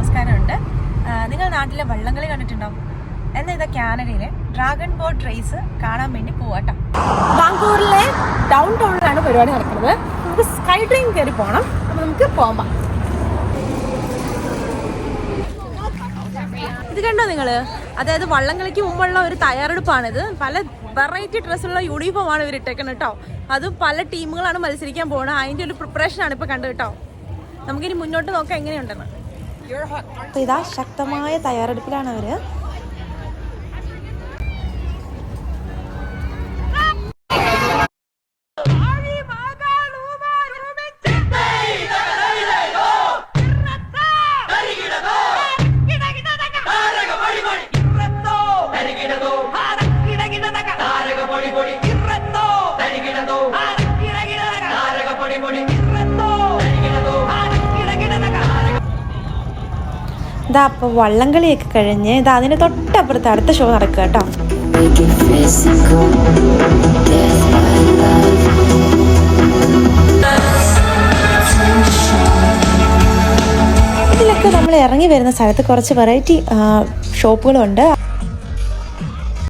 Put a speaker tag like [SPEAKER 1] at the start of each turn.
[SPEAKER 1] ആ, നിങ്ങൾ നാട്ടിലെ വള്ളംകളി കണ്ടിട്ടുണ്ടോ എന്നാൽ ഇതാ കാനഡയിലെ ഡ്രാഗൺ ബോട്ട് റേസ് കാണാൻ വേണ്ടി പോവാട്ടോ ബാംഗ്ലൂരിലെ ഡൗൺ ടൗണിലാണ് പരിപാടി നടക്കുന്നത്. നമുക്ക് സ്കൈ ട്രെയിൻ കയറി പോകണം അപ്പം നമുക്ക് പോകാം ഇത് കണ്ടോ നിങ്ങൾ അതായത് വള്ളംകളിക്ക് മുമ്പുള്ള ഒരു തയ്യാറെടുപ്പാണിത്. പല വെറൈറ്റി ഡ്രസ്സുള്ള യൂണിഫോം ആണ് ഇവർ ഇട്ടേക്കുന്നത് കേട്ടോ അതും പല ടീമുകളാണ് മത്സരിക്കാൻ പോകുന്നത് അതിന്റെ ഒരു പ്രിപ്പറേഷൻ ആണ് ഇപ്പൊ കണ്ടത് കേട്ടോ നമുക്കിനി മുന്നോട്ട് നോക്കാം എങ്ങനെയുണ്ടെന്ന്. അപ്പൊ ഇതാ ശക്തമായ തയ്യാറെടുപ്പിലാണ് അവർ. ഇതാ അപ്പൊ വള്ളംകളിയൊക്കെ കഴിഞ്ഞ് ഇതാ അതിന് തൊട്ടപ്പുറത്ത് അടുത്ത ഷോ നടക്കുക കേട്ടോ. ഇതിലൊക്കെ നമ്മൾ ഇറങ്ങി വരുന്ന സ്ഥലത്ത് കുറച്ച് വെറൈറ്റി ഷോപ്പുകളുണ്ട്